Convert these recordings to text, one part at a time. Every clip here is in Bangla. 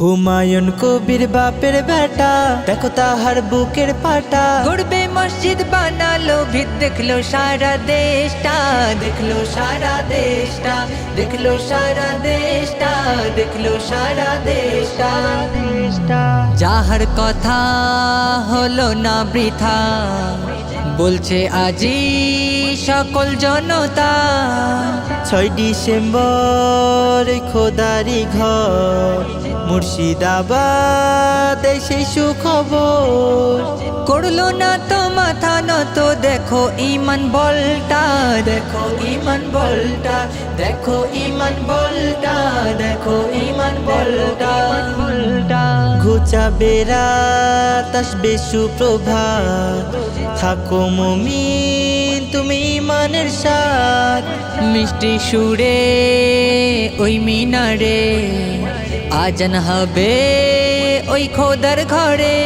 হুমায়ুন কবির বাপের বেটা, দেখো তাহার বুকের পাটা। গড়বে মসজিদ, বানালো ভিত, দেখল সারা দেশটা, দেখল সারা দেশটা, দেখল সারা দেশটা, দেখল সারা দেশটা দেশটা। যাহার কথা হলো না বৃথা, বলছে আজি সকল জনতা। ছয় ডিসেম্বর খোদারি ঘর। মুর্শিদাবাদ সেই সুখবর। করল না তো মাথা নত দেখো ইমান বলটা দেখো ইমান বলটা দেখো ইমান বলটা দেখো ইমান বলটা। বলটা ঘুচা বেড়া আসবে সুপ্রভাত। থাকো মমিন। তুমি ইমানের সাথ মিষ্টি সুরে ওই মিনারে। আজান হবে ওই খোদার ঘরে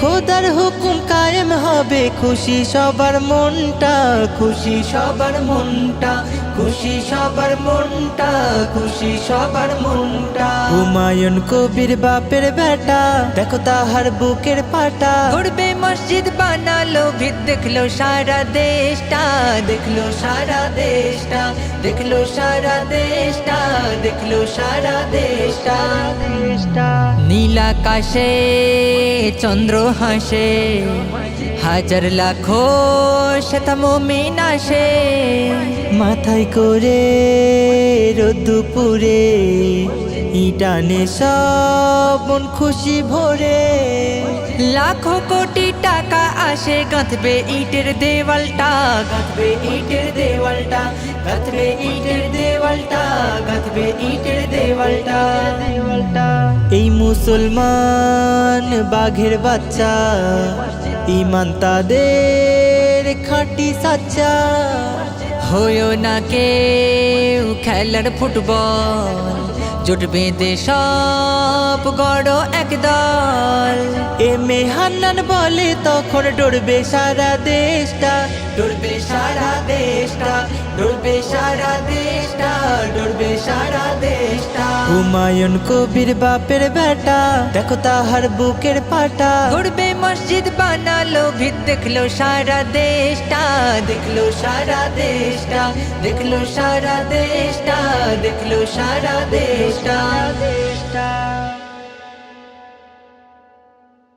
খোদার হুকুম কায়েম হবে। খুশি সবার মনটা খুশি সবার মনটা খুশি সবার মনটা খুশি সবার মনটা। হুমায়ুন কবির বাপের বেটা দেখো তাহার বুকের পাটা। গড়বে মসজিদ বানালো ভিত দেখল সারা দেশটা দেখল সারা দেশটা দেখল সারা দেশটা দেখল সারা দেশটা দেশটা নীল আকাশে চন্দ্র হাসে হাজার লাখো শতমিন আসে মাথায় করে রোদ্দুপুরে ইটানে সব মন খুশি ভরে। লাখো কোটি টাকা আসে গাঁথবে ইটের দেওয়ালটা গাঁথবে ইটের দেওয়ালটা গাঁথবে ইটের দেওয়ালটা গাঁথবে ইটের দেওয়ালটা। দেওয়ালটা এই মুসলমান বাঘের বাচ্চা ইমান তাদের খাঁটি সাচ্চা। হয়েও না কেউ খেলার ফুটবল জোট বেঁধে সব গড় একদল এ হান্নান বলে তখন ডরবে সারা দেশটা, ডরবে সারা দেশটা, ডরবে সারা দেশটা, ডরবে সারা দেশটা। হুমায়ুন কবির বাপের বেটা, দেখো তাহার বুকের পাটা। গড়বে মসজিদ, বানালো ভিত, দেখল সারা দেশটা, দেখল সারা দেশটা, দেখল সারা দেশটা, দেখল সারা দেশটা।